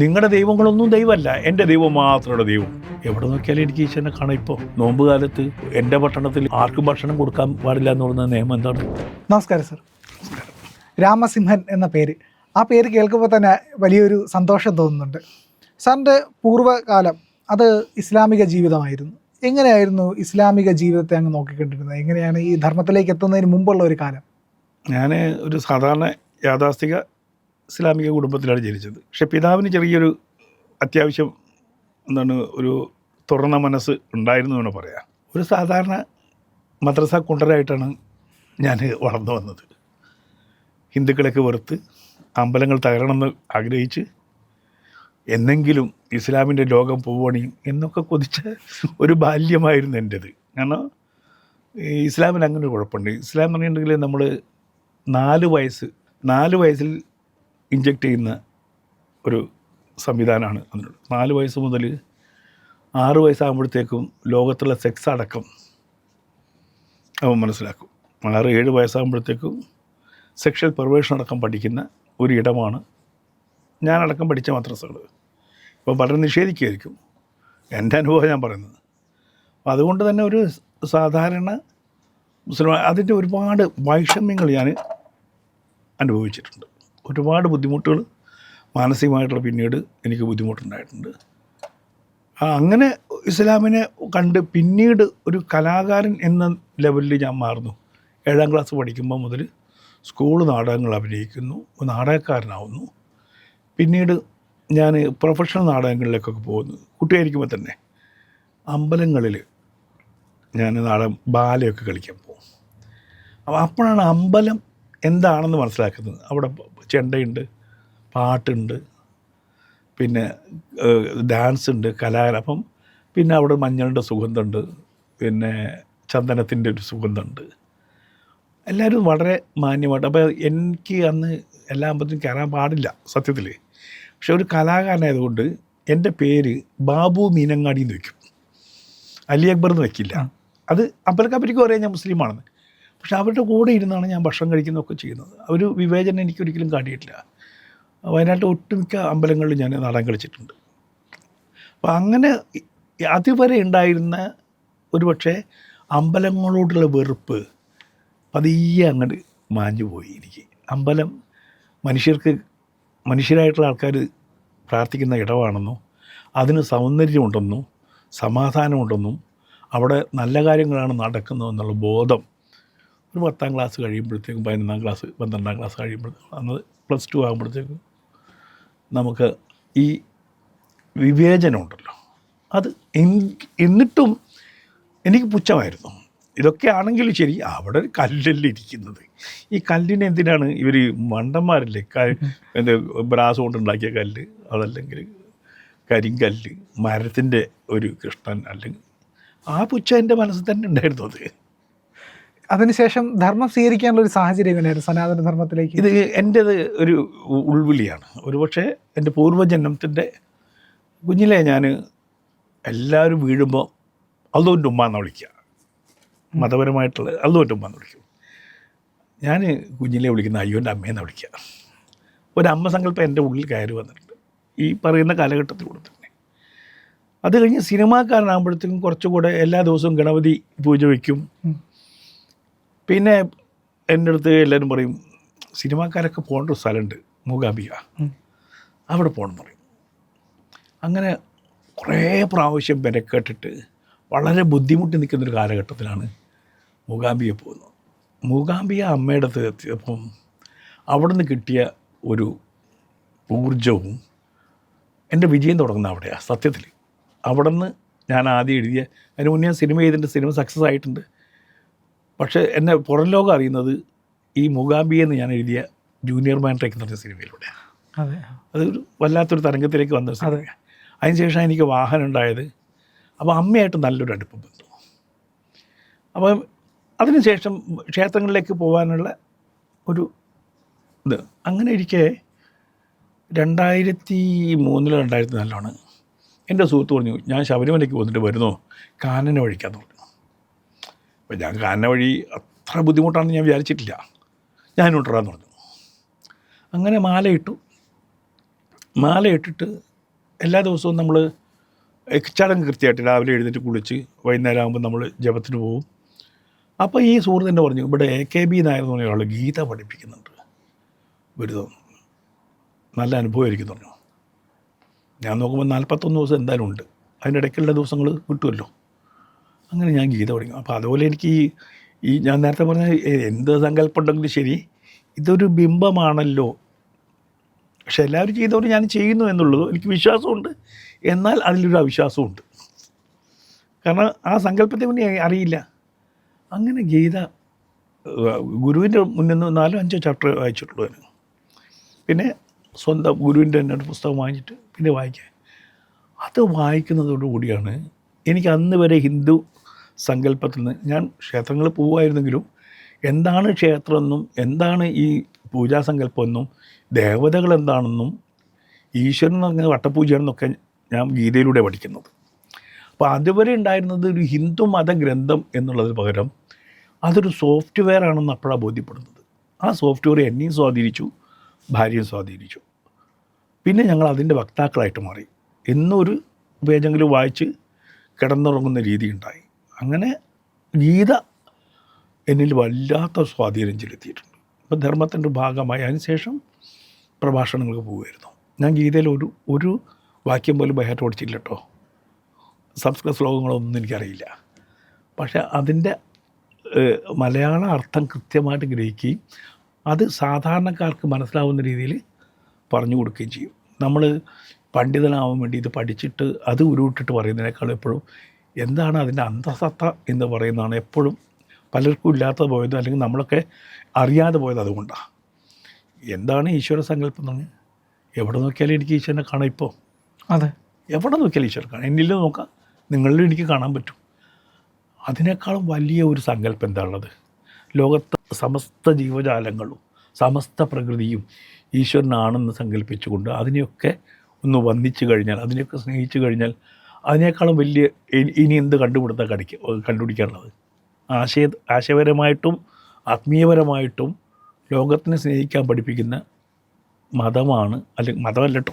നിങ്ങളുടെ ദൈവങ്ങളൊന്നും ദൈവമല്ല. എന്റെ ദൈവം മാത്രമുള്ള ദൈവം. എവിടെ നോക്കിയാലും എനിക്ക് ഈശ്വരനെ കാണാം ഇപ്പോൾ നോമ്പ് കാലത്ത് എന്റെ പട്ടണത്തിൽ ആർക്കും ഭക്ഷണം കൊടുക്കാൻ പാടില്ല എന്ന് പറയുന്ന നിയമം എന്താണ്? നമസ്കാരം സർ. രാമസിംഹൻ എന്ന പേര്. ആ പേര് കേൾക്കുമ്പോൾ തന്നെ വലിയൊരു സന്തോഷം തോന്നുന്നുണ്ട്. സാറിന്റെ പൂർവകാലം അത് ഇസ്ലാമിക ജീവിതമായിരുന്നു. എങ്ങനെയായിരുന്നു ഇസ്ലാമിക ജീവിതത്തെ അങ്ങ് നോക്കിക്കൊണ്ടിരുന്നത്? എങ്ങനെയാണ് ഈ ധർമ്മത്തിലേക്ക് എത്തുന്നതിന് മുമ്പുള്ള ഒരു കാലം? ഞാൻ ഒരു സാധാരണ യാഥാസ്ഥിക ഇസ്ലാമിക കുടുംബത്തിലാണ് ജനിച്ചത്. പക്ഷെ പിതാവിന് ചെറിയൊരു അത്യാവശ്യം എന്താണ് ഒരു തുറന്ന മനസ്സ് ഉണ്ടായിരുന്നു എന്ന് പറയാം. ഒരു സാധാരണ മദ്രസ കുണ്ടരായിട്ടാണ് ഞാൻ വളർന്നു വന്നത്. ഹിന്ദുക്കളൊക്കെ വെറുത്ത് അമ്പലങ്ങൾ തകരണമെന്ന് ആഗ്രഹിച്ച് എന്നെങ്കിലും ഇസ്ലാമിന്റെ ലോകം പോവണിയും എന്നൊക്കെ കൊതിച്ച ഒരു ബാല്യമായിരുന്നു എന്റേത്. കാരണം ഇസ്ലാമിന് അങ്ങനെ ഒരു കുഴപ്പമുണ്ട്. ഇസ്ലാം പറഞ്ഞിട്ടുണ്ടെങ്കിൽ നമ്മൾ നാല് വയസ്സ് നാല് വയസ്സിൽ ഇഞ്ചെക്ട് ചെയ്യുന്ന ഒരു സംവിധാനമാണ് അതിനുള്ളത്. നാല് വയസ്സ് മുതൽ ആറ് വയസ്സാകുമ്പോഴത്തേക്കും ലോകത്തുള്ള സെക്സ് അടക്കം അവൻ മനസ്സിലാക്കും. ആറ് ഏഴ് വയസ്സാകുമ്പോഴത്തേക്കും സെക്ഷൽ പെർവേഷൻ അടക്കം പഠിക്കുന്ന ഒരു ഇടമാണ് ഞാനടക്കം പഠിച്ച മദ്രസകൾ ഇപ്പോൾ പലരും നിഷേധിക്കുമായിരിക്കും എന്റെ അനുഭവം ഞാൻ പറയുന്നത്. അതുകൊണ്ട് തന്നെ ഒരു സാധാരണ മുസ്ലിം അതിന്റെ ഒരുപാട് വൈഷമ്യങ്ങൾ ഞാൻ അനുഭവിച്ചിട്ടുണ്ട്. ഒരുപാട് ബുദ്ധിമുട്ടുകൾ മാനസികമായിട്ടുള്ള പിന്നീട് എനിക്ക് ബുദ്ധിമുട്ടുണ്ടായിട്ടുണ്ട്. അങ്ങനെ ഇസ്ലാമിനെ കണ്ട് പിന്നീട് ഒരു കലാകാരൻ എന്ന ലെവലിൽ ഞാൻ മാറുന്നു. ഏഴാം ക്ലാസ് പഠിക്കുമ്പോൾ മുതൽ സ്കൂൾ നാടകങ്ങൾ അഭിനയിക്കുന്നു നാടകക്കാരനാവുന്നു. പിന്നീട് ഞാൻ പ്രൊഫഷണൽ നാടകങ്ങളിലേക്കൊക്കെ പോകുന്നു. കുട്ടിയായിരിക്കുമ്പോൾ തന്നെ അമ്പലങ്ങളിൽ ഞാൻ നാടകം ബാലയൊക്കെ കളിക്കാൻ പോകും. അപ്പോൾ അപ്പോഴാണ് അമ്പലം എന്താണെന്ന് മനസ്സിലാക്കുന്നത്. അവിടെ ചെണ്ടയുണ്ട് പാട്ടുണ്ട് പിന്നെ ഡാൻസ് ഉണ്ട് കലാകാരം അപ്പം പിന്നെ അവിടെ മഞ്ഞളുടെ സുഗന്ധമുണ്ട് പിന്നെ ചന്ദനത്തിന്റെ ഒരു സുഗന്ധമുണ്ട്. എല്ലാവരും വളരെ മാന്യമായിട്ട് അപ്പോൾ എനിക്ക് അന്ന് എല്ലാ അമ്പലത്തിലും കയറാൻ പാടില്ല സത്യത്തിൽ പക്ഷെ ഒരു കലാകാരനായതുകൊണ്ട് എന്റെ പേര് ബാബു മീനങ്ങാടി എന്ന് വയ്ക്കും. അലി അക്ബർ എന്ന് വയ്ക്കില്ല. അത് അമ്പലക്കമ്പരിക്കും പറയാൻ ഞാൻ മുസ്ലിമാണെന്ന്. പക്ഷെ അവരുടെ കൂടെ ഇരുന്നാണ് ഞാൻ ഭക്ഷണം കഴിക്കുന്നതൊക്കെ ചെയ്യുന്നത്. അവർ വിവേചനം എനിക്കൊരിക്കലും കാട്ടിയിട്ടില്ല. വയനാട്ടിൽ ഒട്ടുമിക്ക അമ്പലങ്ങളിൽ ഞാൻ നാടൻ കളിച്ചിട്ടുണ്ട്. അപ്പോൾ അങ്ങനെ അതുവരെ ഉണ്ടായിരുന്ന ഒരുപക്ഷെ അമ്പലങ്ങളോടുള്ള വെറുപ്പ് പതിയെ അങ്ങോട്ട് മാഞ്ഞു പോയി എനിക്ക്. അമ്പലം മനുഷ്യർക്ക് മനുഷ്യരായിട്ടുള്ള ആൾക്കാർ പ്രാർത്ഥിക്കുന്ന ഇടമാണെന്നും അതിന് സൗന്ദര്യമുണ്ടെന്നും സമാധാനമുണ്ടെന്നും അവിടെ നല്ല കാര്യങ്ങളാണ് നടക്കുന്നതെന്നുള്ള ബോധം ഒരു പത്താം ക്ലാസ് കഴിയുമ്പോഴത്തേക്കും പതിനൊന്നാം ക്ലാസ് പന്ത്രണ്ടാം ക്ലാസ് കഴിയുമ്പോഴത്തേക്കും അന്ന് പ്ലസ് ടു ആകുമ്പോഴത്തേക്കും നമുക്ക് ഈ വിവേചനമുണ്ടല്ലോ അത് എന്നിട്ടും എനിക്ക് പുച്ഛമായിരുന്നു. ഇതൊക്കെ ആണെങ്കിലും ശരി അവിടെ ഒരു കല്ലല്ലേ ഇരിക്കുന്നത്. ഈ കല്ലിനെ എന്തിനാണ് ഇവർ മണ്ടന്മാരല്ലേ? എന്ത് ബ്രാസ് കൊണ്ടുണ്ടാക്കിയ കല്ല് അതല്ലെങ്കിൽ കരിങ്കല്ല് മരത്തിന്റെ ഒരു കൃഷ്ണൻ അല്ലെങ്കിൽ ആ പുച്ഛം എന്റെ മനസ്സിൽ തന്നെ ഉണ്ടായിരുന്നു അത്. അതിനുശേഷം ധർമ്മം സ്വീകരിക്കാനുള്ള ഒരു സാഹചര്യം എങ്ങനെയായിരുന്നു? സനാതന ധർമ്മത്തിലേക്ക്? ഇത് എന്റേത് ഒരു ഉൾവിളിയാണ്. ഒരുപക്ഷെ എന്റെ പൂർവജന്മത്തിന്റെ കുഞ്ഞിലെ ഞാൻ എല്ലാവരും വീഴുമ്പോൾ അതുകൊണ്ട് ഉമ്മ എന്ന് വിളിക്കുക മതപരമായിട്ടുള്ള അതുകൊണ്ട് ഉമ്മ എന്ന് വിളിക്കും. ഞാൻ കുഞ്ഞിലെ വിളിക്കുന്ന അയ്യോന്റെ അമ്മയെന്ന് വിളിക്കുക ഒരു അമ്മ സങ്കല്പം എന്റെ ഉള്ളിൽ കയറി വന്നിട്ടുണ്ട്. ഈ പറയുന്ന കാലഘട്ടത്തിലൂടെ തന്നെ അത് കഴിഞ്ഞ് സിനിമാക്കാരനാകുമ്പോഴത്തേക്കും കുറച്ചുകൂടെ എല്ലാ ദിവസവും ഗണപതി പൂജ വയ്ക്കും. പിന്നെ എന്റെ അടുത്ത് എല്ലാവരും പറയും സിനിമാക്കാരൊക്കെ പോകേണ്ട ഒരു സ്ഥലമുണ്ട് മൂകാംബിക. അവിടെ പോകണം പറയും. അങ്ങനെ കുറേ പ്രാവശ്യം വിലക്കേട്ടിട്ട് വളരെ ബുദ്ധിമുട്ടി നിൽക്കുന്നൊരു കാലഘട്ടത്തിലാണ് മൂകാംബിക പോകുന്നത്. മൂകാംബിക അമ്മയുടെ അടുത്ത് എത്തിയപ്പം അവിടെ നിന്ന് കിട്ടിയ ഒരു ഊർജവും എന്റെ വിജയം തുടങ്ങുന്ന അവിടെയാണ് സത്യത്തിൽ അവിടെ നിന്ന് ഞാൻ ആദ്യം എഴുതിയ അതിന് മുന്നേ ഞാൻ സിനിമ ചെയ്തിട്ട് സിനിമ സക്സസ് ആയിട്ടുണ്ട്. പക്ഷേ എന്നെ പുറം ലോകം അറിയുന്നത് ഈ മൂകാംബിക എന്ന് ഞാൻ എഴുതിയ ജൂനിയർ മാൻ ട്രേക്ക് എന്ന് പറഞ്ഞ സിനിമയിലൂടെയാണ് അതെ. അതൊരു വല്ലാത്തൊരു തരംഗത്തിലേക്ക് വന്ന സിനിമയാണ്. അതിനുശേഷം എനിക്ക് വാഹനം ഉണ്ടായത്. അപ്പോൾ അമ്മയായിട്ട് നല്ലൊരു അടുപ്പം ബന്ധു അപ്പം അതിനുശേഷം ക്ഷേത്രങ്ങളിലേക്ക് പോകാനുള്ള ഒരു ഇത്. അങ്ങനെ ഇരിക്കെ രണ്ടായിരത്തി മൂന്നിലോ രണ്ടായിരത്തി നാലിലാണ് എന്റെ സുഹൃത്ത് പറഞ്ഞു ഞാൻ ശബരിമലയ്ക്ക് പോന്നിട്ട് വരുന്നു? കാനന വഴിക്കാന്ന് പറഞ്ഞു. അപ്പം ഞാൻ കാരണ വഴി അത്ര ബുദ്ധിമുട്ടാണെന്ന് ഞാൻ വിചാരിച്ചിട്ടില്ല. ഞാൻ ഉണ്ടറാന്ന് പറഞ്ഞു. അങ്ങനെ മാലയിട്ടു. മാലയിട്ടിട്ട് എല്ലാ ദിവസവും നമ്മൾ ചടങ്ങ് കൃത്യമായിട്ട് രാവിലെ എഴുന്നേറ്റ് കുളിച്ച് വൈകുന്നേരം ആകുമ്പോൾ നമ്മൾ ജപത്തിന് പോകും അപ്പോൾ ഈ സുഹൃത്ത് തന്നെ പറഞ്ഞു ഇവിടെ എ കെ ബി നായർ എന്ന് പറഞ്ഞ ഒരാൾ ഗീത പഠിപ്പിക്കുന്നുണ്ട്. ബിരുദം നല്ല അനുഭവമായിരിക്കും പറഞ്ഞു. ഞാൻ നോക്കുമ്പോൾ നാൽപ്പത്തൊന്ന് ദിവസം എന്തായാലും ഉണ്ട്. അതിന്റെ ഇടയ്ക്കുള്ള ദിവസങ്ങൾ കിട്ടുമല്ലോ. അങ്ങനെ ഞാൻ ഗീത പഠിക്കും. അപ്പോൾ അതുപോലെ എനിക്ക് ഈ ഈ ഞാൻ നേരത്തെ പറഞ്ഞ എന്ത് സങ്കല്പം ഉണ്ടെങ്കിലും ശരി ഇതൊരു ബിംബമാണല്ലോ. പക്ഷെ എല്ലാവരും ചെയ്തവരും ഞാൻ ചെയ്യുന്നു എന്നുള്ളത് എനിക്ക് വിശ്വാസമുണ്ട്. എന്നാൽ അതിലൊരു അവിശ്വാസമുണ്ട്. കാരണം ആ സങ്കല്പത്തെ മുന്നേ അറിയില്ല. അങ്ങനെ ഗീത ഗുരുവിന്റെ മുന്നിൽ നിന്ന് നാലോ അഞ്ചോ ചാപ്റ്റർ വായിച്ചിട്ടുള്ളൂ ഞാൻ. പിന്നെ സ്വന്തം ഗുരുവിന്റെ തന്നെ ഒരു പുസ്തകം വാങ്ങിച്ചിട്ട് പിന്നെ വായിക്കാൻ. അത് വായിക്കുന്നതോടുകൂടിയാണ് എനിക്ക് അന്ന് വരെ ഹിന്ദു സങ്കല്പത്തിൽ നിന്ന് ഞാൻ ക്ഷേത്രങ്ങളിൽ പോവുമായിരുന്നെങ്കിലും എന്താണ് ക്ഷേത്രമെന്നും എന്താണ് ഈ പൂജാസങ്കല്പമെന്നും ദേവതകൾ എന്താണെന്നും ഈശ്വരൻ എന്ന് പറഞ്ഞ വട്ടപൂജയാണെന്നൊക്കെ ഞാൻ ഗീതയിലൂടെ പഠിക്കുന്നത്. അപ്പോൾ അതുവരെ ഉണ്ടായിരുന്നത് ഒരു ഹിന്ദു മത ഗ്രന്ഥം എന്നുള്ളതിന് പകരം അതൊരു സോഫ്റ്റ്വെയർ ആണെന്ന് അപ്പോഴാണ് ബോധ്യപ്പെടുന്നത്. ആ സോഫ്റ്റ്വെയർ എന്നെയും സ്വാധീനിച്ചു ഭാര്യയും സ്വാധീനിച്ചു. പിന്നെ ഞങ്ങൾ അതിന്റെ വക്താക്കളായിട്ട് മാറി. എന്നൊരു പേജെങ്കിലും വായിച്ച് കിടന്നുറങ്ങുന്ന രീതി ഉണ്ടായി. അങ്ങനെ ഗീത എന്നിൽ വല്ലാത്ത സ്വാധീനം ചെലുത്തിയിട്ടുണ്ട്. അപ്പോൾ ധർമ്മത്തിന്റെ ഭാഗമായി. അതിനുശേഷം പ്രഭാഷണങ്ങൾക്ക് പോകുമായിരുന്നു ഞാൻ ഗീതയിൽ ഒരു ഒരു വാക്യം പോലും ബഹേറ്റ് ഓടിച്ചില്ല കേട്ടോ. സംസ്കൃത ശ്ലോകങ്ങളൊന്നും എനിക്കറിയില്ല. പക്ഷേ അതിന്റെ മലയാള അർത്ഥം കൃത്യമായിട്ട് ഗ്രഹിക്കുകയും അത് സാധാരണക്കാർക്ക് മനസ്സിലാവുന്ന രീതിയിൽ പറഞ്ഞു കൊടുക്കുകയും ചെയ്യും. നമ്മൾ പണ്ഡിതനാവാൻ വേണ്ടി ഇത് പഠിച്ചിട്ട് അത് ഉരുവിട്ടിട്ട് പറയുന്നതിനേക്കാൾ എപ്പോഴും എന്താണ് അതിന്റെ അന്തസത്ത എന്ന് പറയുന്നതാണ് എപ്പോഴും പലർക്കും ഇല്ലാത്ത പോയത് അല്ലെങ്കിൽ നമ്മളൊക്കെ അറിയാതെ പോയത് അതുകൊണ്ടാണ് എന്താണ് ഈശ്വര സങ്കല്പം എന്ന് പറഞ്ഞാൽ? എവിടെ നോക്കിയാലും എനിക്ക് ഈശ്വരനെ കാണാം ഇപ്പോൾ. അതെ. എവിടെ നോക്കിയാലും ഈശ്വരൻ കാണാം. എന്നിലും നോക്കാം നിങ്ങളിലും എനിക്ക് കാണാൻ പറ്റും. അതിനേക്കാളും വലിയ ഒരു സങ്കല്പം എന്താണുള്ളത്? ലോകത്തെ സമസ്ത ജീവജാലങ്ങളും സമസ്ത പ്രകൃതിയും ഈശ്വരനാണെന്ന് സങ്കല്പിച്ചുകൊണ്ട് അതിനെയൊക്കെ ഒന്ന് വന്ദിച്ചു കഴിഞ്ഞാൽ അതിനെയൊക്കെ സ്നേഹിച്ചു കഴിഞ്ഞാൽ അതിനേക്കാളും വലിയ ഇനി- എന്ത് കണ്ടുപിടുത്താൻ കടിക്ക കണ്ടുപിടിക്കാനുള്ളത്? ആശയ ആശയപരമായിട്ടും ആത്മീയപരമായിട്ടും ലോകത്തിനെ സ്നേഹിക്കാൻ പഠിപ്പിക്കുന്ന മതമാണ് അല്ലെങ്കിൽ മതമല്ല കേട്ടോ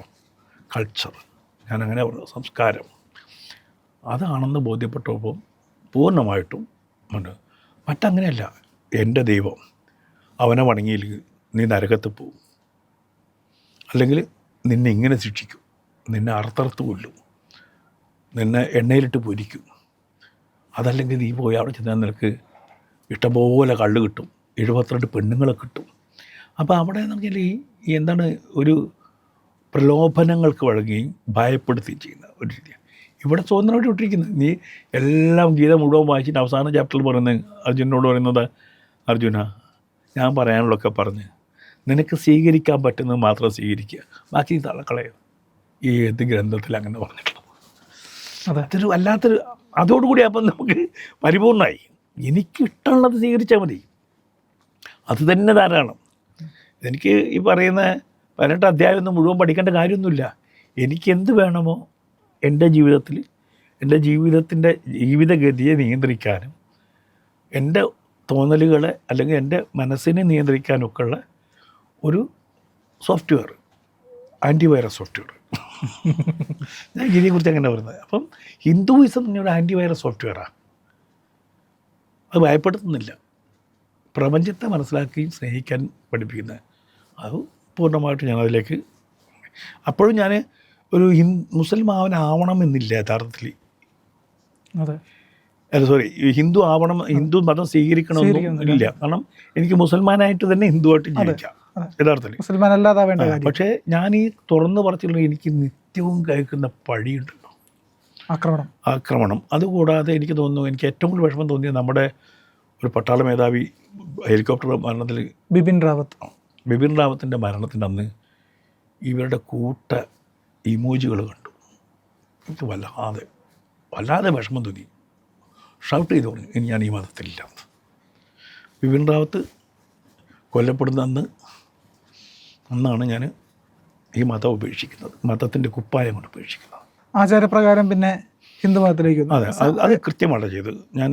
കൾച്ചർ ഞാനങ്ങനെ പറഞ്ഞു സംസ്കാരം. അതാണെന്ന് ബോധ്യപ്പെട്ടപ്പോൾ പൂർണമായിട്ടും ഉണ്ട്. മറ്റങ്ങനെയല്ല എന്റെ ദൈവം അവനെ വണങ്ങിയില്ലെങ്കിൽ നീ നരകത്ത് പോവും. അല്ലെങ്കിൽ നിന്നെ ഇങ്ങനെ ശിക്ഷിക്കും. നിന്നെ അറുത്തറുത്ത് കൊല്ലും. നിന്നെ എണ്ണയിലിട്ട് പൊരിക്കും. അതല്ലെങ്കിൽ നീ പോയി അവിടെ ചെന്നാൽ നിനക്ക് ഇഷ്ടംപോലെ കള്ള് കിട്ടും. എഴുപത്തിരണ്ട് പെണ്ണുങ്ങളെ കിട്ടും. അപ്പോൾ അവിടെ എന്ന് പറഞ്ഞാൽ ഈ എന്താണ് ഒരു പ്രലോഭനങ്ങൾക്ക് വഴങ്ങുകയും ഭയപ്പെടുത്തുകയും ചെയ്യുന്ന ഒരു രീതിയാണ്. ഇവിടെ സ്വതന്ത്രമായിട്ട് വിട്ടിരിക്കുന്നത് നീ എല്ലാം ഗീത മുഴുവൻ വായിച്ചിട്ട് അവസാന ചാപ്റ്ററിൽ പറയുന്നത് അർജുനോട് പറയുന്നത് അർജുന ഞാൻ പറയാനുള്ളതൊക്കെ പറഞ്ഞ് നിനക്ക് സ്വീകരിക്കാൻ പറ്റുന്നത് മാത്രം സ്വീകരിക്കുക. ബാക്കി തള്ളക്കളയോ ഈ ഏത് ഗ്രന്ഥത്തിൽ അങ്ങനെ പറഞ്ഞിട്ടുള്ളത് അതെ. അതൊരു വല്ലാത്തൊരു അതോടുകൂടി അപ്പം നമുക്ക് പരിപൂർണമായി. എനിക്ക് ഇഷ്ടമുള്ളത് സ്വീകരിച്ചാൽ മതി. അത് തന്നെ ധാരാളം. എനിക്ക് ഈ പറയുന്ന പതിനെട്ട് അധ്യായം ഒന്നും മുഴുവൻ പഠിക്കേണ്ട കാര്യമൊന്നുമില്ല. എനിക്ക് എന്ത് വേണമോ എന്റെ ജീവിതത്തിൽ എന്റെ ജീവിതത്തിന്റെ ജീവിതഗതിയെ നിയന്ത്രിക്കാനും എന്റെ തോന്നലുകളെ അല്ലെങ്കിൽ എന്റെ മനസ്സിനെ നിയന്ത്രിക്കാനൊക്കെയുള്ള ഒരു സോഫ്റ്റ്വെയർ. ആന്റിവൈറസ് സോഫ്റ്റ്വെയർ ഞാൻ ഇതിനെക്കുറിച്ച് അങ്ങനെ പറയുന്നത്? അപ്പം ഹിന്ദുയിസം ഒരു ആന്റിവൈറസ് സോഫ്റ്റ്വെയറാണ് അത് ഭയപ്പെടുത്തുന്നില്ല. പ്രപഞ്ചത്തെ മനസ്സിലാക്കുകയും സ്നേഹിക്കാൻ പഠിപ്പിക്കുന്ന. അത് പൂർണമായിട്ട് ഞാൻ അതിലേക്ക് അപ്പോഴും ഞാൻ ഒരു ഹിൻ മുസൽമാവനാവണമെന്നില്ല യഥാർത്ഥത്തിൽ. അതെ. അല്ല സോറി ഹിന്ദു ആവണം ഹിന്ദു മതം സ്വീകരിക്കണമെന്നും സ്വീകരിക്കണമെന്നില്ല. ഇല്ല. കാരണം എനിക്ക് മുസൽമാനായിട്ട് തന്നെ ഹിന്ദുവായിട്ട് ജീവിക്കാം. യഥാർത്ഥത്തിൽ. മുസൽമാൻ അല്ലാതാവേണ്ട ആ, കാര്യം. പക്ഷേ ഞാൻ ഈ തുറന്ന് പറച്ചില്ല എനിക്ക് നിത്യവും കേൾക്കുന്ന പഴിയുണ്ടല്ലോ ആക്രമണം. ആക്രമണം. അതുകൂടാതെ എനിക്ക് തോന്നുന്നു എനിക്ക് ഏറ്റവും കൂടുതൽ വിഷമം തോന്നിയത് നമ്മുടെ ഒരു പട്ടാള മേധാവി ഹെലികോപ്റ്റർ മരണത്തിൽ ബിപിൻ റാവത്ത്. ബിപിൻ റാവത്തിന്റെ മരണത്തിന്റെ അന്ന് ഇവരുടെ കൂട്ട ഇമോജികൾ കണ്ടു. എനിക്ക് വല്ലാതെ വല്ലാതെ വിഷമം തോന്നി. ഷൗട്ട് ചെയ്ത് പറഞ്ഞു ഇനി ഞാൻ ഈ മതത്തിലില്ല ബിപിൻ റാവത്ത് കൊല്ലപ്പെടുന്ന അന്ന് അന്നാണ് ഞാൻ ഈ മതം ഉപേക്ഷിക്കുന്നത്. മതത്തിന്റെ കുപ്പായം കൊണ്ട് ഉപേക്ഷിക്കുന്നത്. ആചാരപ്രകാരം പിന്നെ ഹിന്ദു മതത്തിലേക്ക് അതെ അത് അത് കൃത്യമാണ് ചെയ്തത് ഞാൻ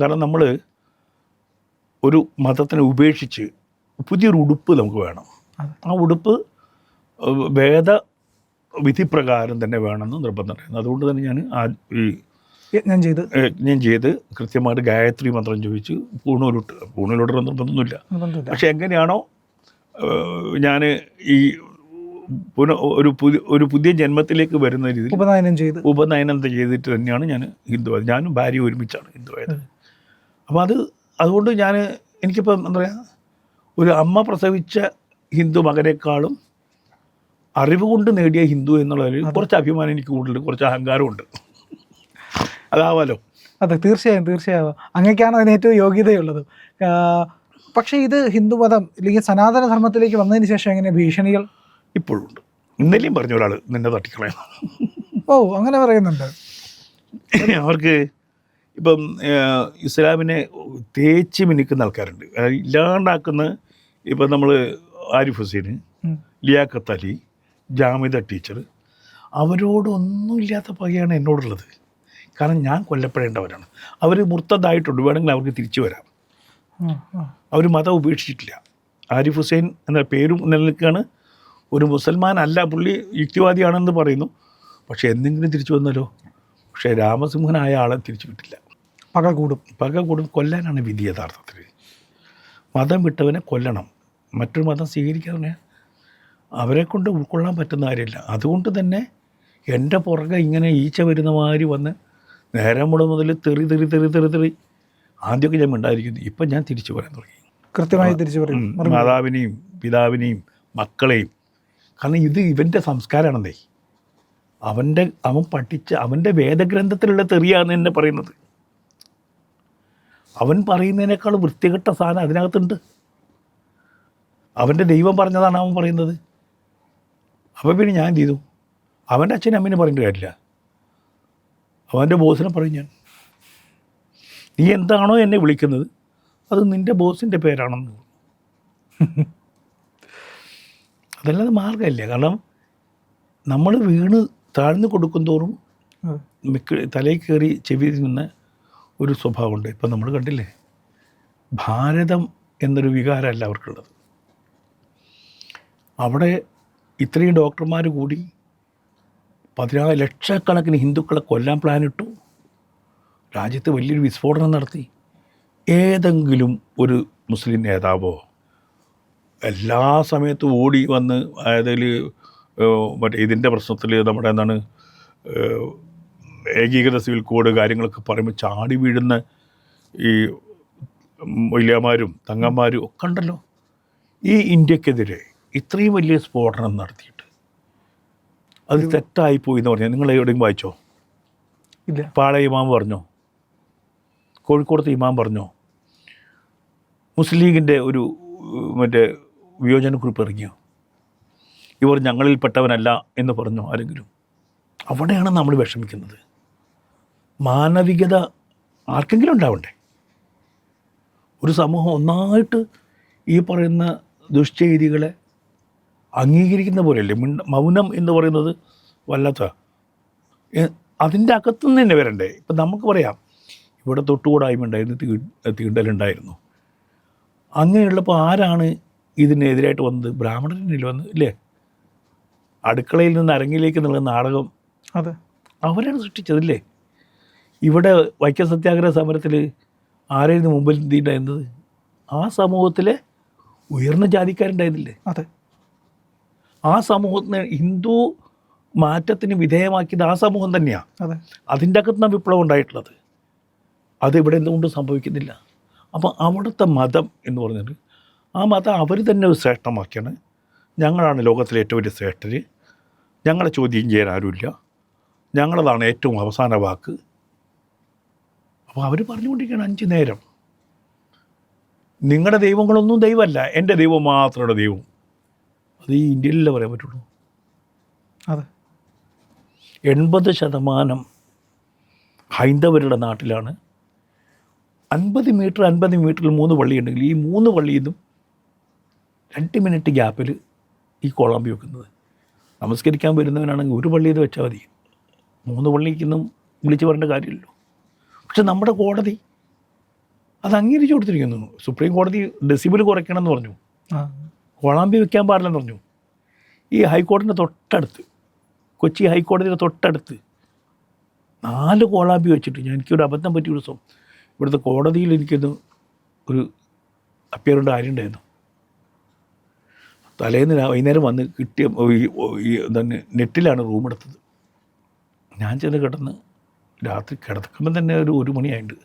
കാരണം നമ്മൾ ഒരു മതത്തിനെ ഉപേക്ഷിച്ച് പുതിയൊരു ഉടുപ്പ് നമുക്ക് വേണം. ആ ഉടുപ്പ് വേദ വിധിപ്രകാരം തന്നെ വേണമെന്ന് നിർബന്ധമുണ്ടായിരുന്നു അതുകൊണ്ട് തന്നെ ഞാൻ ആ ഈ യജ്ഞം ചെയ്ത്. യജ്ഞം ചെയ്ത് കൃത്യമായിട്ട് ഗായത്രി മന്ത്രം ചോദിച്ച് പൂണൂലിട്ട് പൂണൂലിട്ട് നിർബന്ധമൊന്നുമില്ല. പക്ഷെ എങ്ങനെയാണോ ഞാൻ ഈ പുന ഒരു പുതിയ ഒരു പുതിയ ജന്മത്തിലേക്ക് വരുന്ന രീതിയിൽ ഉപനയനം ചെയ്ത്. ഉപനയനം ചെയ്തിട്ട് തന്നെയാണ് ഞാൻ ഹിന്ദുവായത്. ഞാനും ഭാര്യ ഒരുമിച്ചാണ് ഹിന്ദുവായത്. അപ്പോൾ അത് അതുകൊണ്ട് ഞാൻ എനിക്കിപ്പം എന്താ പറയുക ഒരു അമ്മ പ്രസവിച്ച ഹിന്ദു മകനേക്കാളും അറിവ് കൊണ്ട് നേടിയ ഹിന്ദു എന്നുള്ളതിൽ കുറച്ച് അഭിമാനം എനിക്ക് കൂടുതൽ കുറച്ച് അഹങ്കാരമുണ്ട്. അതാവാലോ. അതെ തീർച്ചയായും തീർച്ചയായും. അങ്ങനെയൊക്കെയാണ് അതിന് ഏറ്റവും യോഗ്യതയുള്ളത്. പക്ഷേ ഇത് ഹിന്ദുമതം അല്ലെങ്കിൽ സനാതന ധർമ്മത്തിലേക്ക് വന്നതിന് ശേഷം എങ്ങനെ ഭീഷണികൾ? ഇപ്പോഴും ഉണ്ട് ഇന്നലെയും പറഞ്ഞ ഒരാൾ നിന്നെ തട്ടിക്കളയാം ഓ അങ്ങനെ പറയുന്നുണ്ട്. അവർക്ക് ഇപ്പം ഇസ്ലാമിനെ തേച്ച് മിനിക്കുന്ന ആൾക്കാരുണ്ട്. ഇല്ലാണ്ടാക്കുന്ന ഇപ്പം നമ്മൾ ആരിഫ് ഹുസൈൻ. ലിയാഖത്ത് അലി ജാമിദ ടീച്ചർ അവരോടൊന്നുമില്ലാത്ത പകയാണ് എന്നോടുള്ളത്. കാരണം ഞാൻ കൊല്ലപ്പെടേണ്ടവരാണ്. അവർ മുർത്തതായിട്ടുണ്ട് വേണമെങ്കിൽ അവർക്ക് തിരിച്ചു വരാം. അവർ മതം ഉപേക്ഷിച്ചിട്ടില്ല. ആരിഫ് ഹുസൈൻ എന്ന പേരും നിലനിൽക്കുകയാണ്. ഒരു മുസൽമാൻ അല്ല പുള്ളി യുക്തിവാദിയാണെന്ന് പറയുന്നു. പക്ഷേ എന്തെങ്കിലും തിരിച്ചു വന്നാലോ? പക്ഷേ രാമസിംഹനായ ആളെ തിരിച്ചു വിട്ടില്ല പക കൂടും. പക കൂടും കൊല്ലാനാണ് വിധി യഥാർത്ഥത്തിൽ. മതം വിട്ടവനെ കൊല്ലണം. മറ്റൊരു മതം സ്വീകരിക്കാതെ അവരെ കൊണ്ട് ഉൾക്കൊള്ളാൻ പറ്റുന്ന കാര്യമില്ല. അതുകൊണ്ട് തന്നെ എന്റെ പുറകെ ഇങ്ങനെ ഈച്ച വരുന്ന മാതിരി വന്ന് നേരം മുട മുതൽ തെറി തെറി തെറി തെറി തെറി ആദ്യമൊക്കെ ഞാൻ മിണ്ടായിരിക്കുന്നു ഇപ്പം ഞാൻ തിരിച്ചു പറയാൻ തുടങ്ങി. കൃത്യമായി തിരിച്ചു പറയും. മാതാവിനെയും പിതാവിനെയും മക്കളെയും. കാരണം ഇത് ഇവന്റെ സംസ്കാരമാണെന്നേ അവന്റെ അവൻ പഠിച്ച അവന്റെ വേദഗ്രന്ഥത്തിലുള്ള തെറിയാണ് എന്നെ പറയുന്നത്. അവൻ പറയുന്നതിനേക്കാൾ വൃത്തികെട്ട സാധനം അതിനകത്തുണ്ട്. അവന്റെ ദൈവം പറഞ്ഞതാണ് അവൻ പറയുന്നത്. അപ്പോൾ പിന്നെ ഞാൻ എന്ത് ചെയ്തു? അവന്റെ അച്ഛനും അമ്മേനെ പറയേണ്ട കാര്യമില്ല. അവന്റെ ബോസിനെ പറയും ഞാൻ. നീ എന്താണോ എന്നെ വിളിക്കുന്നത് അത് നിന്റെ ബോസിന്റെ പേരാണെന്ന് തോന്നുന്നു. അതല്ലാതെ മാർഗമില്ല കാരണം നമ്മൾ വീണ് താഴ്ന്നു കൊടുക്കും തോറും. മിക്ക തലയിൽ കയറി ചെവി നിന്ന് ഒരു സ്വഭാവമുണ്ട്. ഇപ്പം നമ്മൾ കണ്ടില്ലേ? ഭാരതം എന്നൊരു വികാരമല്ല അവർക്കുള്ളത്. അവിടെ ഇത്രയും ഡോക്ടർമാർ കൂടി പതിനാറ് ലക്ഷക്കണക്കിന് ഹിന്ദുക്കളെ കൊല്ലാൻ പ്ലാനിട്ടു രാജ്യത്ത് വലിയൊരു വിസ്ഫോടനം നടത്തി. ഏതെങ്കിലും ഒരു മുസ്ലിം നേതാവോ എല്ലാ സമയത്തും ഓടി വന്ന് അതായത് മറ്റേ ഇതിന്റെ പ്രശ്നത്തിൽ നമ്മുടെ എന്താണ് ഏകീകൃത സിവിൽ കോഡ് കാര്യങ്ങളൊക്കെ പറയുമ്പോൾ ചാടി വീഴുന്ന ഈ വലിയമാരും തങ്ങന്മാരും ഒക്കെ ഉണ്ടല്ലോ. ഈ ഇന്ത്യക്കെതിരെ ഇത്രയും വലിയ സ്ഫോടനം നടത്തിയിട്ട് അത് തെറ്റായിപ്പോയി എന്ന് പറഞ്ഞാൽ നിങ്ങൾ എവിടെയും വായിച്ചോ? ഇല്ല. പാള ഇമാം പറഞ്ഞോ? കോഴിക്കോടത്തെ ഇമാം പറഞ്ഞു മുസ്ലിം ലീഗിന്റെ ഒരു മറ്റേ വിയോജനക്കുറിപ്പ് ഇറങ്ങിയോ? ഇവർ ഞങ്ങളിൽപ്പെട്ടവനല്ല എന്ന് പറഞ്ഞു ആരെങ്കിലും. അവിടെയാണ് നമ്മൾ വിഷമിക്കുന്നത്. മാനവികത ആർക്കെങ്കിലും ഉണ്ടാവണ്ടേ? ഒരു സമൂഹം ഒന്നായിട്ട് ഈ പറയുന്ന ദുഷ്ചെയ്തികളെ അംഗീകരിക്കുന്ന പോലെയല്ലേ? മിണ്ട മൗനം എന്ന് പറയുന്നത് വല്ലാത്ത അതിന്റെ അകത്തുനിന്ന് തന്നെ വരണ്ടേ? ഇപ്പം നമുക്ക് പറയാം ഇവിടെ തൊട്ടുകൂടായ്മ ഉണ്ടായിരുന്നു തീ തീണ്ടലുണ്ടായിരുന്നു. അങ്ങനെയുള്ളപ്പോൾ ആരാണ് ഇതിനെതിരായിട്ട് വന്നത്? ബ്രാഹ്മണരനിൽ വന്ന് ഇല്ലേ? അടുക്കളയിൽ നിന്ന് അരങ്ങിലേക്ക് എന്നുള്ള നാടകം അതെ. അവരാണ് സൃഷ്ടിച്ചതില്ലേ ഇവിടെ വൈക്കം സത്യാഗ്രഹ സമരത്തിൽ ആരായിരുന്നു മുമ്പിൽ ഉണ്ടായിരുന്നത് ആ സമൂഹത്തിലെ ഉയർന്ന ജാതിക്കാരുണ്ടായിരുന്നില്ലേ? അതെ. ആ സമൂഹത്തിന് ഹിന്ദു മാറ്റത്തിന് വിധേയമാക്കിയത് ആ സമൂഹം തന്നെയാണ് അതെ. അതിന്റെ അകത്ത് അകത്തുനിന്ന് വിപ്ലവം ഉണ്ടായിട്ടുള്ളത്. അത് എന്തുകൊണ്ടും സംഭവിക്കുന്നില്ല. അപ്പോൾ അവിടുത്തെ മതം എന്ന് പറഞ്ഞത് ആ മതം അവർ തന്നെ ഒരു ശ്രേഷ്ഠമാക്കിയാണ്. ഞങ്ങളാണ് ലോകത്തിലെ ഏറ്റവും വലിയ ശ്രേഷ്ഠർ ഞങ്ങളെ ചോദ്യം ചെയ്യാൻ ആരുമില്ല. ഞങ്ങളതാണ് ഏറ്റവും അവസാന വാക്ക്. അപ്പോൾ അവർ പറഞ്ഞുകൊണ്ടിരിക്കുകയാണ് അഞ്ച് നേരം. നിങ്ങളുടെ ദൈവങ്ങളൊന്നും ദൈവമല്ല എന്റെ ദൈവം മാത്രമാണ് ദൈവം. അത് ഈ ഇന്ത്യയിലല്ലേ പറയാൻ പറ്റുള്ളൂ? അതെ. എൺപത് ശതമാനം ഹൈന്ദവരുടെ നാട്ടിലാണ് അൻപത് മീറ്റർ അൻപത് മീറ്ററിൽ മൂന്ന് പള്ളിയുണ്ടെങ്കിൽ ഈ മൂന്ന് പള്ളിയിൽ നിന്നും രണ്ട് മിനിറ്റ് ഗ്യാപ്പിൽ ഈ കോളാമ്പി വെക്കുന്നത്. നമസ്കരിക്കാൻ വരുന്നവനാണെങ്കിൽ ഒരു പള്ളിയിൽ വെച്ചാൽ മതി. മൂന്ന് പള്ളിക്കൊന്നും വിളിച്ച് പറയേണ്ട കാര്യമില്ലല്ലോ. പക്ഷെ നമ്മുടെ കോടതി അത് അംഗീകരിച്ചു കൊടുത്തിരിക്കുന്നു. സുപ്രീം കോടതി ഡെസിബിൾ കുറയ്ക്കണം എന്ന് പറഞ്ഞു. കോളാമ്പി വെക്കാൻ പാടില്ലെന്ന് പറഞ്ഞു. ഈ ഹൈക്കോടതിന്റെ തൊട്ടടുത്ത് കൊച്ചി ഹൈക്കോടതിയുടെ തൊട്ടടുത്ത് നാല് കോളാമ്പി വെച്ചിട്ട് ഞാൻ എനിക്കൊരു അബദ്ധം പറ്റിയ ദിവസം ഇവിടുത്തെ കോടതിയിൽ എനിക്കൊന്ന് ഒരു അപ്പിയറുണ്ട് ആരുണ്ടായിരുന്നു തലേന്ന് രാ- വൈകുന്നേരം വന്ന് കിട്ടിയ എന്താണ് നെറ്റിലാണ് റൂം എടുത്തത്. ഞാൻ ചെന്ന് കിടന്ന് രാത്രി കിടക്കുമ്പം തന്നെ ഒരു ഒരു മണിയായിട്ടുണ്ട്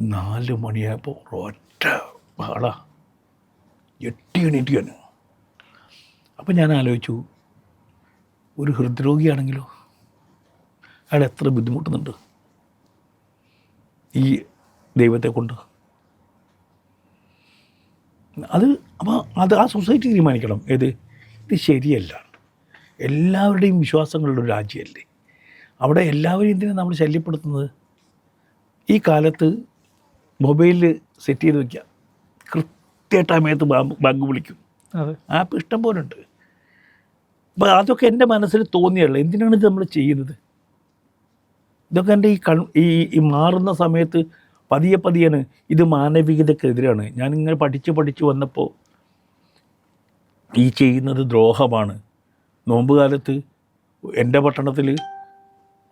നാല് മണിയായപ്പോൾ ഒറ്റ ബഹള എട്ടി എണീറ്റ് ഞാൻ. അപ്പം ഞാൻ ആലോചിച്ചു ഒരു ഹൃദ്രോഗിയാണെങ്കിലോ? അയാൾ എത്ര ബുദ്ധിമുട്ടുന്നുണ്ട്? ഈ ദൈവത്തെ കൊണ്ട്. അത് അപ്പോൾ അത് ആ സൊസൈറ്റി തീരുമാനിക്കണം. ഏത്? ഇത് ശരിയല്ല. എല്ലാവരുടെയും വിശ്വാസങ്ങളുടെ ഒരു രാജ്യമല്ലേ. അവിടെ എല്ലാവരും എന്തിനാണ് നമ്മൾ ശല്യപ്പെടുത്തുന്നത്? ഈ കാലത്ത് മൊബൈലിൽ സെറ്റ് ചെയ്ത് വയ്ക്കുക കൃത്യമായിട്ട് സമയത്ത് ബാങ്ക് വിളിക്കും. അതെ. ആപ്പ് ഇഷ്ടം പോലെ ഉണ്ട് അപ്പോൾ അതൊക്കെ എന്റെ മനസ്സിൽ തോന്നിയല്ല എന്തിനാണ് ഇത് നമ്മൾ ചെയ്യുന്നത്? ഇതൊക്കെ എന്റെ ഈ കൺ ഈ മാറുന്ന സമയത്ത് പതിയെ പതിയാണ് ഇത് മാനവികതക്കെതിരാണ്. ഞാനിങ്ങനെ പഠിച്ച് പഠിച്ച് വന്നപ്പോൾ ഈ ചെയ്യുന്നത് ദ്രോഹമാണ്. നോമ്പ് കാലത്ത് എന്റെ പട്ടണത്തിൽ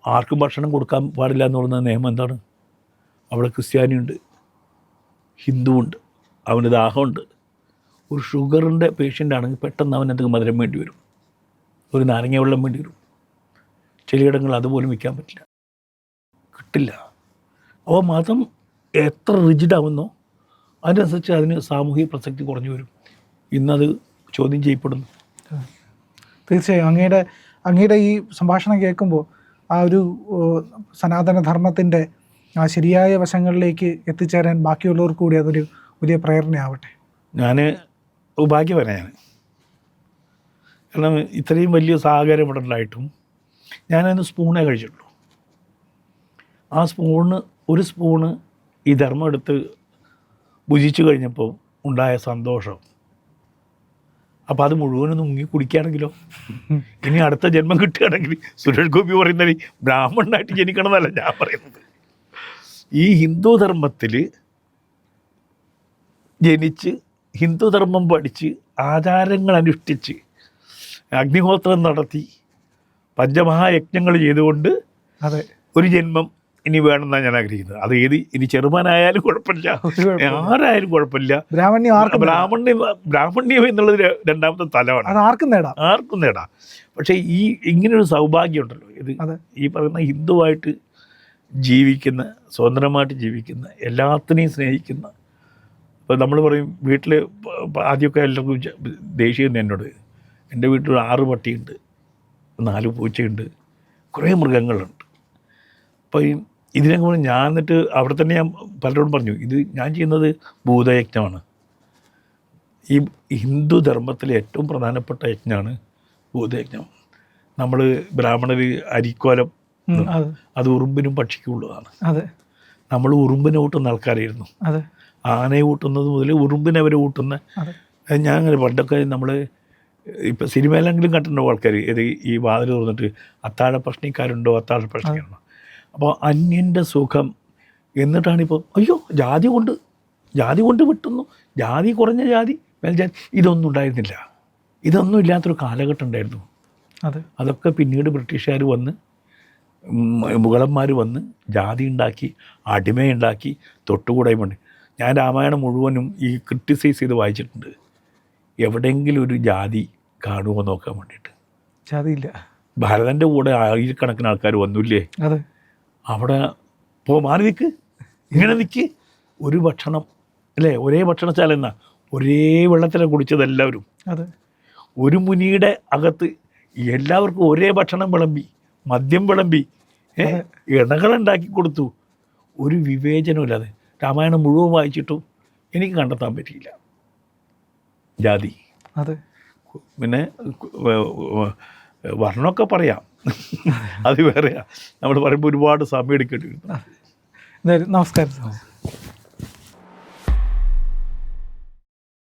ആർക്കും ഭക്ഷണം കൊടുക്കാൻ പാടില്ല എന്ന് പറയുന്ന നിയമം എന്താണ്? അവിടെ ക്രിസ്ത്യാനിയുണ്ട് ഹിന്ദുവുണ്ട് അവന് ദാഹമുണ്ട്. ഒരു ഷുഗറിന്റെ പേഷ്യന്റ് ആണെങ്കിൽ പെട്ടെന്ന് അവൻ എന്തെങ്കിലും മധുരം വേണ്ടി വരും. ഒരു നാരങ്ങ വെള്ളം വേണ്ടി വരും. ചിലയിടങ്ങളിൽ അതുപോലും വിൽക്കാൻ പറ്റില്ല. കിട്ടില്ല അപ്പോൾ മതം എത്ര റിജിഡാവുന്നോ അതിനനുസരിച്ച് അതിന് സാമൂഹിക പ്രസക്തി കുറഞ്ഞു വരും. ഇന്നത് ചോദ്യം ചെയ്യപ്പെടുന്നു. തീർച്ചയായും അങ്ങയുടെ അങ്ങയുടെ ഈ സംഭാഷണം കേൾക്കുമ്പോൾ ആ ഒരു സനാതനധർമ്മത്തിന്റെ സനാതന ധർമ്മത്തിന്റെ ആ ശരിയായ വശങ്ങളിലേക്ക് എത്തിച്ചേരാൻ ബാക്കിയുള്ളവർക്ക് കൂടി അതൊരു വലിയ പ്രേരണയാവട്ടെ. ഞാൻ ഭാഗ്യവാനാണ് കാരണം ഇത്രയും വലിയ സാഹചര്യം ഇവിടെ ഉണ്ടായിട്ടും ഞാനതിന് സ്പൂണേ കഴിച്ചിട്ടുള്ളൂ. ആ സ്പൂണ് ഒരു സ്പൂണ് ഈ ധർമ്മം എടുത്ത് ഭുജിച്ചു കഴിഞ്ഞപ്പോൾ ഉണ്ടായ സന്തോഷം. അപ്പോൾ അത് മുഴുവനും മുങ്ങി കുടിക്കുകയാണെങ്കിലോ? ഇനി അടുത്ത ജന്മം കിട്ടുകയാണെങ്കിൽ സുരേഷ് ഗോപി പറയുന്നത് ബ്രാഹ്മണനായിട്ട് ജനിക്കണമെന്നല്ല ഞാൻ പറയുന്നത്. ഈ ഹിന്ദു ധർമ്മത്തിൽ ജനിച്ച് ഹിന്ദുധർമ്മം പഠിച്ച് ആചാരങ്ങൾ അനുഷ്ഠിച്ച് അഗ്നിഹോത്രം നടത്തി പഞ്ചമഹായജ്ഞങ്ങൾ ചെയ്തുകൊണ്ട് അതെ. ഒരു ജന്മം ഇനി വേണമെന്നാണ് ഞാൻ ആഗ്രഹിക്കുന്നത്. അത് ഏത് ഇനി ചെറുമാനായാലും കുഴപ്പമില്ല. ആരായാലും കുഴപ്പമില്ല. ബ്രാഹ്മണ്യം ആർക്കും. ബ്രാഹ്മണ്യം ബ്രാഹ്മണ്യം എന്നുള്ളത് രണ്ടാമത്തെ തലമാണ്. അത് ആർക്കും നേടാം. ആർക്കും നേടാം. പക്ഷേ ഈ ഇങ്ങനൊരു സൗഭാഗ്യം ഉണ്ടല്ലോ. ഇത് ഈ പറയുന്ന ഹിന്ദുവായിട്ട് ജീവിക്കുന്ന സ്വതന്ത്രമായിട്ട് ജീവിക്കുന്ന എല്ലാത്തിനെയും സ്നേഹിക്കുന്ന ഇപ്പോൾ നമ്മൾ പറയും വീട്ടിൽ ആദ്യമൊക്കെ എല്ലാവർക്കും ദേഷ്യം എന്നോട്. എന്റെ വീട്ടിൽ ആറ് പട്ടിയുണ്ട് നാല് പൂച്ചയുണ്ട് കുറേ മൃഗങ്ങളുണ്ട്. അപ്പോൾ ഈ ഇതിനൊക്കെ കൂടെ ഞാൻ എന്നിട്ട് അവിടെ തന്നെ ഞാൻ പലരോടും പറഞ്ഞു ഇത് ഞാൻ ചെയ്യുന്നത് ഭൂതയജ്ഞമാണ്. ഈ ഹിന്ദു ധർമ്മത്തിലെ ഏറ്റവും പ്രധാനപ്പെട്ട യജ്ഞമാണ് ഭൂതയജ്ഞം. നമ്മൾ ബ്രാഹ്മണർ അരിക്കോലം അതെ. ഉറുമ്പിനും പക്ഷിക്കും ഉള്ളതാണ്. അതെ. നമ്മൾ ഉറുമ്പിനെ ഊട്ടുന്ന ആൾക്കാരായിരുന്നു. അതെ. ആനയെ ഊട്ടുന്നത് മുതൽ ഉറുമ്പിനെ വരെ ഊട്ടുന്ന ഞാൻ അങ്ങനെ പണ്ടൊക്കെ നമ്മൾ ഇപ്പം സിനിമയിലെങ്കിലും കണ്ടിട്ടുണ്ടോ ആൾക്കാർ ഇത് ഈ വാതിൽ തുറന്നിട്ട് അത്താഴ പ്രശ്നക്കാരുണ്ടോ അത്താഴ പ്രശ്നക്കാരുണ്ടോ അപ്പോൾ അന്യന്റെ സുഖം എന്നിട്ടാണിപ്പോൾ അയ്യോ ജാതി കൊണ്ട് ജാതി കൊണ്ട് വിട്ടുന്നു. ജാതി കുറഞ്ഞ ജാതി. മേൽജാതി ഇതൊന്നും ഉണ്ടായിരുന്നില്ല. ഇതൊന്നും ഇല്ലാത്തൊരു കാലഘട്ടം ഉണ്ടായിരുന്നു. അതെ. അതൊക്കെ പിന്നീട് ബ്രിട്ടീഷുകാർ വന്ന് മുഗളന്മാർ വന്ന് ജാതി ഉണ്ടാക്കി അടിമയുണ്ടാക്കി തൊട്ടുകൂടായ്മ ഞാൻ രാമായണം മുഴുവനും ഈ ക്രിട്ടിസൈസ് ചെയ്ത് വായിച്ചിട്ടുണ്ട്. എവിടെയെങ്കിലും ഒരു ജാതി കാണുമോ നോക്കാൻ വേണ്ടിയിട്ട്. ജാതിയില്ല. ഭരതന്റെ കൂടെ ആയിരക്കണക്കിന് ആൾക്കാർ വന്നില്ലേ? അതെ. അവിടെ പോ മാറി നിൽക്ക്. ഇങ്ങനെ നിൽക്ക്. ഒരു ഭക്ഷണം അല്ലേ? ഒരേ ഭക്ഷണശാല എന്നാ? ഒരേ വെള്ളത്തിലാണ് കുടിച്ചത് എല്ലാവരും അതെ. ഒരു മുനിയുടെ അകത്ത് എല്ലാവർക്കും ഒരേ ഭക്ഷണം വിളമ്പി മദ്യം വിളമ്പി ഇണകളുണ്ടാക്കി കൊടുത്തു. ഒരു വിവേചനമില്ലാതെ രാമായണം മുഴുവൻ വായിച്ചിട്ടും എനിക്ക് കണ്ടെത്താൻ പറ്റിയില്ല. ജാതി. അതെ. പിന്നെ വർണമൊക്കെ പറയാം. അത് വേറെയാ. നമ്മൾ പറയുമ്പോൾ ഒരുപാട് സമയം എടുക്കേണ്ടി വരും. നമസ്കാരം